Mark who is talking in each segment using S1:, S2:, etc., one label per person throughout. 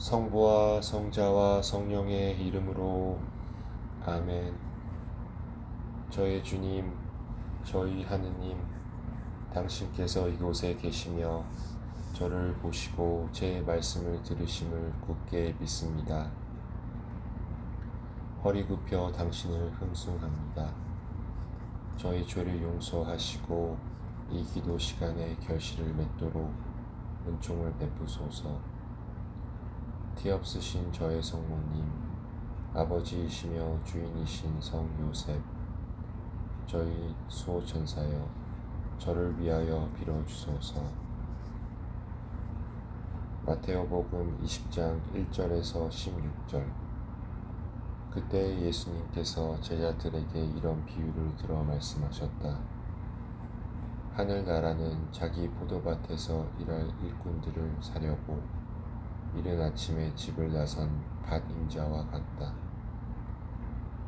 S1: 성부와 성자와 성령의 이름으로 아멘. 저의 주님, 저희 하느님, 당신께서 이곳에 계시며 저를 보시고 제 말씀을 들으심을 굳게 믿습니다. 허리 굽혀 당신을 흠숭합니다. 저희 죄를 용서하시고 이 기도 시간에 결실을 맺도록 은총을 베푸소서. 티 없으신 저의 성모님, 아버지이시며 주인이신 성 요셉, 저희 수호 천사여, 저를 위하여 빌어주소서. 마테오복음 20장 1절에서 16절. 그때 예수님께서 제자들에게 이런 비유를 들어 말씀하셨다. 하늘나라는 자기 포도밭에서 일할 일꾼들을 사려고 이른 아침에 집을 나선 밭임자와 같다.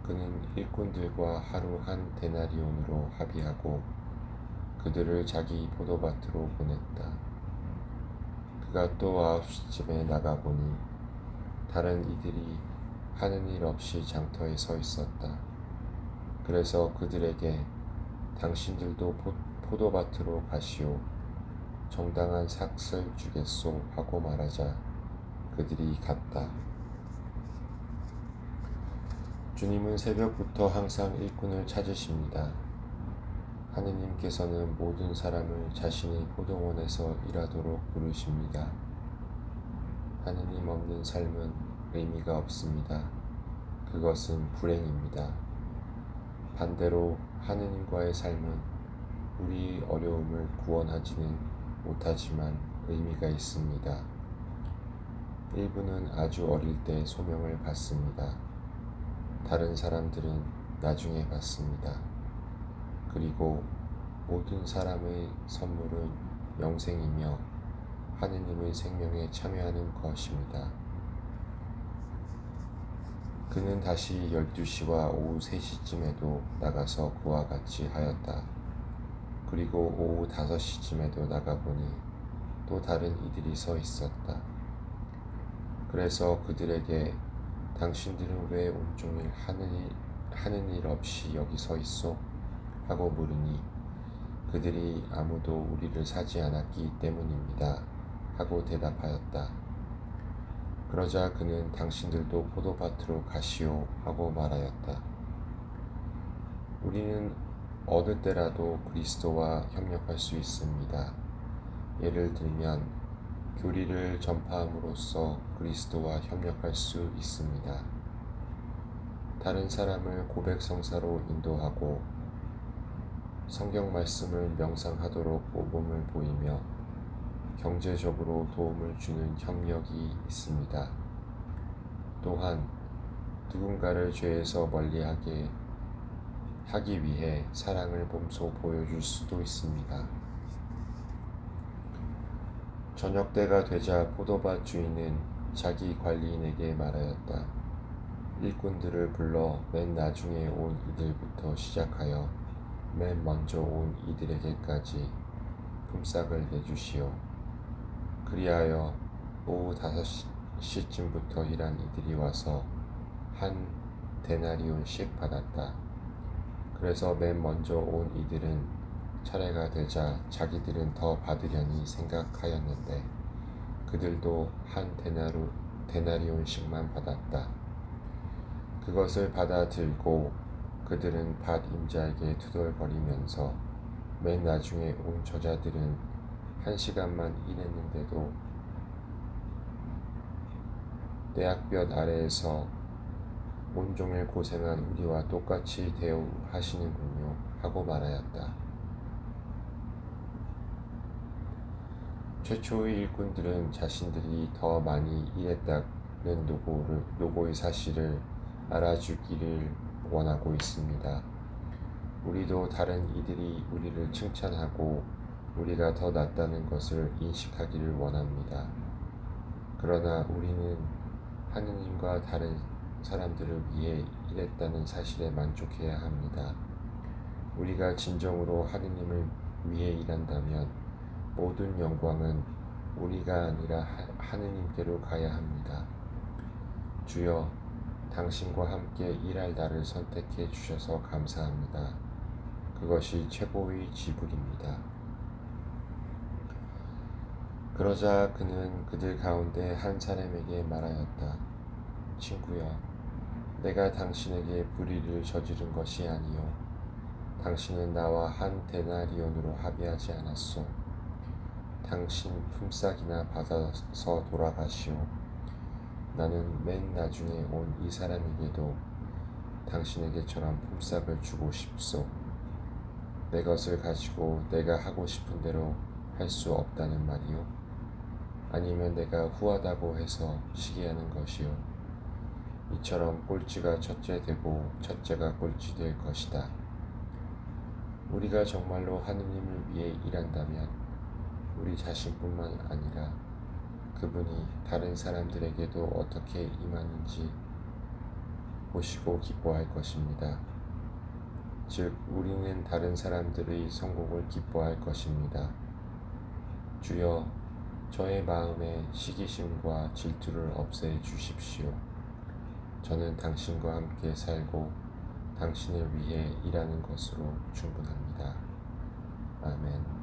S1: 그는 일꾼들과 하루 한 데나리온으로 합의하고 그들을 자기 포도밭으로 보냈다. 그가 또 아홉 시쯤에 나가보니 다른 이들이 하는 일 없이 장터에 서 있었다. 그래서 그들에게 당신들도 포도밭으로 가시오. 정당한 삭슬 주겠소 하고 말하자 그들이 갔다. 주님은 새벽부터 항상 일꾼을 찾으십니다. 하느님께서는 모든 사람을 자신의 포도원에서 일하도록 부르십니다. 하느님 없는 삶은 의미가 없습니다. 그것은 불행입니다. 반대로 하느님과의 삶은 우리의 어려움을 구원하지는 못하지만 의미가 있습니다. 일부는 아주 어릴 때 소명을 받습니다. 다른 사람들은 나중에 받습니다. 그리고 모든 사람의 선물은 영생이며 하느님의 생명에 참여하는 것입니다. 그는 다시 12시와 오후 3시쯤에도 나가서 그와 같이 하였다. 그리고 오후 5시쯤에도 나가보니 또 다른 이들이 서 있었다. 그래서 그들에게 당신들은 왜 온종일 하는 일, 하는 일 없이 여기 서 있소? 하고 물으니 그들이 아무도 우리를 사지 않았기 때문입니다. 하고 대답하였다. 그러자 그는 당신들도 포도밭으로 가시오 하고 말하였다. 우리는 어느 때라도 그리스도와 협력할 수 있습니다. 예를 들면 교리를 전파함으로써 그리스도와 협력할 수 있습니다. 다른 사람을 고백 성사로 인도하고 성경 말씀을 명상하도록 모범을 보이며 경제적으로 도움을 주는 협력이 있습니다. 또한 누군가를 죄에서 멀리하게 하기 위해 사랑을 몸소 보여줄 수도 있습니다. 저녁 때가 되자 포도밭 주인은 자기 관리인에게 말하였다. 일꾼들을 불러 맨 나중에 온 이들부터 시작하여 맨 먼저 온 이들에게까지 품삯을 내주시오. 그리하여 오후 다섯 시쯤부터 일한 이들이 와서 한 데나리온씩 받았다. 그래서 맨 먼저 온 이들은 차례가 되자 자기들은 더 받으려니 생각하였는데 그들도 한 데나루, 데나리온씩만 받았다. 그것을 받아 들고 그들은 밭 임자에게 투덜거리면서 맨 나중에 온 저자들은 한 시간만 일했는데도 대학볕 아래에서 온종일 고생한 우리와 똑같이 대우하시는군요 하고 말하였다. 최초의 일꾼들은 자신들이 더 많이 일했다는 노고를, 노고의 사실을 알아주기를 원하고 있습니다. 우리도 다른 이들이 우리를 칭찬하고 우리가 더 낫다는 것을 인식하기를 원합니다. 그러나 우리는 하느님과 다른 사람들을 위해 일했다는 사실에 만족해야 합니다. 우리가 진정으로 하느님을 위해 일한다면 모든 영광은 우리가 아니라 하- 하느님께로 가야 합니다. 주여, 당신과 함께 일할 나를 선택해 주셔서 감사합니다. 그것이 최고의 지불입니다. 그러자 그는 그들 가운데 한 사람에게 말하였다. 친구야, 내가 당신에게 불의를 저지른 것이 아니요. 당신은 나와 한 데나리온으로 합의하지 않았소. 당신 품삯이나 받아서 돌아가시오. 나는 맨 나중에 온 이 사람에게도 당신에게처럼 품삯을 주고 싶소. 내 것을 가지고 내가 하고 싶은 대로 할 수 없다는 말이요. 아니면 내가 후하다고 해서 시기하는 것이요. 이처럼 꼴찌가 첫째 되고 첫째가 꼴찌 될 것이다. 우리가 정말로 하느님을 위해 일한다면 우리 자신뿐만 아니라 그분이 다른 사람들에게도 어떻게 임하는지 보시고 기뻐할 것입니다. 즉, 우리는 다른 사람들의 성공을 기뻐할 것입니다. 주여, 저의 마음에 시기심과 질투를 없애 주십시오. 저는 당신과 함께 살고 당신을 위해 일하는 것으로 충분합니다. 아멘.